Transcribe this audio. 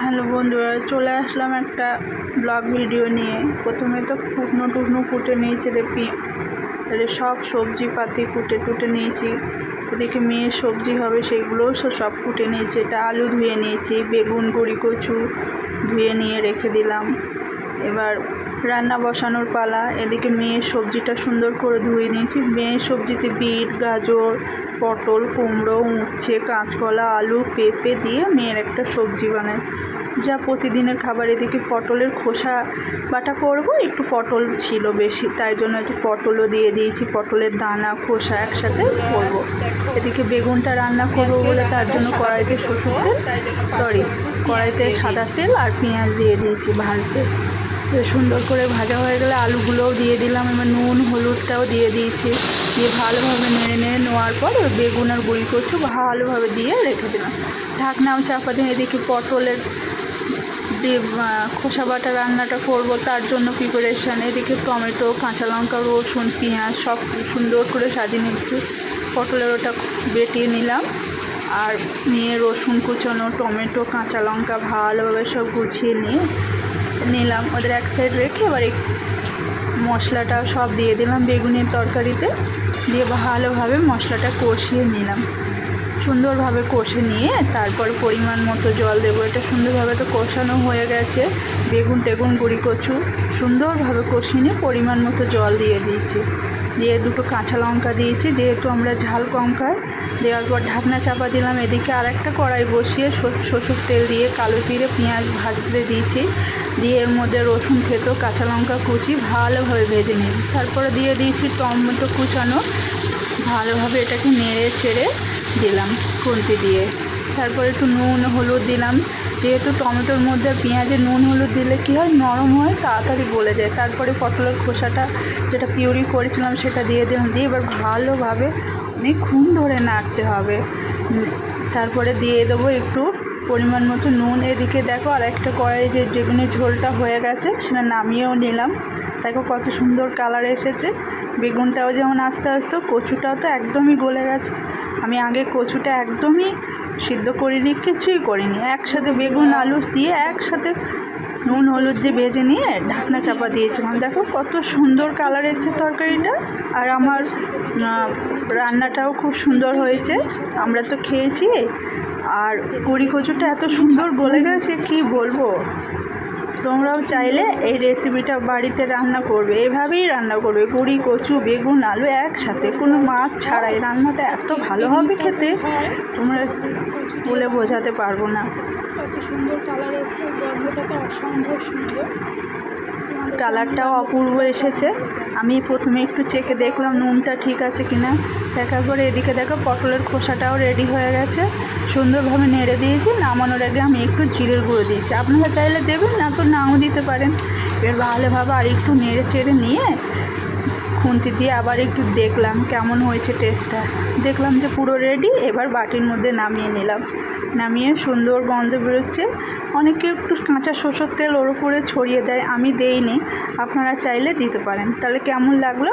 Hello বন্ধুরা, চলে আসলাম একটা ব্লগ ভিডিও নিয়ে। প্রথমে তো কুটনো টুকনো কুটে নিয়েছি তাহলে সব সবজি পাতি কুটে টুটে নিয়েছি। ওদিকে মেয়ের সবজি হবে সেগুলোও সব সব কুটে নিয়েছি। এটা আলু ধুয়ে নিয়েছি, বেগুন গুঁড়ি কচু ধুয়ে নিয়ে রেখে দিলাম। এবার রান্না বসানোর পালা। এদিকে মেয়ের সবজিটা সুন্দর করে ধুয়ে নিয়েছি। মেয়ের সবজিতে বিট, গাজর, পটল, কুমড়ো, উচ্ছে, কাঁচকলা, আলু, পেঁপে দিয়ে মেয়ের একটা সবজি বানাই। যা প্রতিদিনের খাবার। এদিকে পটলের খোসা বাটা করব একটু পটল ছিল বেশি, তাই জন্য একটু পটলও দিয়ে দিয়েছি। পটলের দানা, খোসা একসাথে করব এদিকে বেগুনটা রান্না করব বলে তার জন্য কড়াইতে শ্বশুর তেল সরি কড়াইতে সাদা তেল আর পেঁয়াজ দিয়ে দিয়েছি ভাজতে। সুন্দর করে ভাজা হয়ে গেলে আলুগুলোও দিয়ে দিলাম। এবার নুন, হলুদটাও দিয়ে দিয়েছি। দিয়ে ভালোভাবে নেড়ে নেড়ে নেওয়ার পর ওই বেগুন আর গুঁড়ি কচু ভালোভাবে দিয়ে রেখে দিলাম। ঢাকনাও চাপা দিয়ে এদিকে পটলের দিয়ে খোসা বাটা রান্নাটা করব, তার জন্য প্রিপারেশান এদিকে টমেটো, কাঁচা লঙ্কা, রসুন, পেঁয়াজ সব সুন্দর করে সাজিয়ে নিচ্ছি। পটলের ওটা বেটিয়ে নিলাম। আর নিয়ে রসুন কুচানো, টমেটো, কাঁচা লঙ্কা ভালোভাবে সব গুছিয়ে নিয়ে নিলাম। ওদের এক সাইড রেখে এবার মশলাটা সব দিয়ে দিলাম বেগুনের তরকারিতে। দিয়ে ভালোভাবে মশলাটা কষিয়ে নিলাম। সুন্দরভাবে কষে নিয়ে তারপর পরিমাণ মতো জল দেবো। এটা সুন্দরভাবে তো কষানো হয়ে গেছে। বেগুন টেগুন, গুঁড়ি কচু সুন্দরভাবে কষিয়ে নিয়ে পরিমাণ মতো জল দিয়ে দিয়েছি। দিয়ে দুটো কাঁচা লঙ্কা দিয়েছি যেহেতু আমরা ঝাল কম খাই। দেওয়ার পর ঢাকনা চাপা দিলাম, এদিকে আরেকটা কড়াই বসিয়ে সরষের তেল দিয়ে কালো জিরে, পেঁয়াজ ভাজতে দিয়েছি। দিয়ে এর মধ্যে রসুন খেতো কাঁচা লঙ্কা কুচি ভালোভাবে ভেজে নিই তারপরে দিয়ে দিয়েছি টমেটো কুচানো। ভালোভাবে এটাকে নেড়ে ছেড়ে দিলাম খুন্তি দিয়ে। তারপরে একটু নুন, হলুদ দিলাম। যেহেতু টমেটোর মধ্যে পেঁয়াজে নুন, হলুদ দিলে কী হয়? নরম হয়, তাড়াতাড়ি গলে যায়। তারপরে পটলের খোসাটা যেটা পিউরি করেছিলাম সেটা দিয়ে দিলাম। দিয়ে এবার ভালোভাবে অনেকক্ষণ ধরে নাড়তে হবে। তারপরে দিয়ে দেবো একটু পরিমাণ মতো নুন। এদিকে দেখো আর একটা কড়াই যে যেগুলো ঝোলটা হয়ে গেছে, সেটা নামিয়েও নিলাম। দেখো কত সুন্দর কালার এসেছে। বেগুনটাও যেমন আস্তে আস্তে, কচুটাও তো একদমই গলে গেছে। আমি আগে কচুটা একদমই সিদ্ধ করিনি, কিছুই করিনি। একসাথে বেগুন, আলু দিয়ে একসাথে নুন, হলুদ দিয়ে ভেজে নিয়ে ঢাকনা চাপা দিয়েছিলাম। দেখো কত সুন্দর কালার এসেছে তরকারিটা। আর আমার রান্নাটাও খুব সুন্দর হয়েছে। আমরা তো খেয়েছি। আর কুড়ি কচুটা এত সুন্দর গলে গেছে, কি বলব? তোমরাও চাইলে এই রেসিপিটা বাড়িতে রান্না করবে। এভাবেই রান্না করবে। গুড়ি কচু বেগুন আলু একসাথে। কোনো মাছ ছাড়াই রান্নাটা এত ভালো হবে খেতে তোমরা বলে বোঝাতে পারব না। কত সুন্দর কালার এসেছে। গন্ধটা তো অসম্ভব সুন্দর। কালারটাও অপূর্ব এসেছে। আমি প্রথমে একটু চেখে দেখলাম নুনটা ঠিক আছে কি না দেখার পরে এদিকে দেখো পটলের খোসাটাও রেডি হয়ে গেছে। সুন্দরভাবে নেড়ে দিয়েছি, নামানোর আগে আমি একটু জিরের গুঁড়ো দিয়েছি। আপনারা চাইলে দেবেন না তো নাও দিতে পারেন। এবার ভালোভাবে আর একটু নেড়ে চেড়ে নিয়ে খুন্তি দিয়ে আবার একটু দেখলাম কেমন হয়েছে টেস্টটা দেখলাম যে পুরো রেডি এবার বাটির মধ্যে নামিয়ে নিলাম। নামিয়ে সুন্দর গন্ধ বেরোচ্ছে। অনেকে একটু কাঁচা শোষক তেল ওর উপরে ছড়িয়ে দেয়, আমি দেইনি। আপনারা চাইলে দিতে পারেন। তাহলে কেমন লাগল?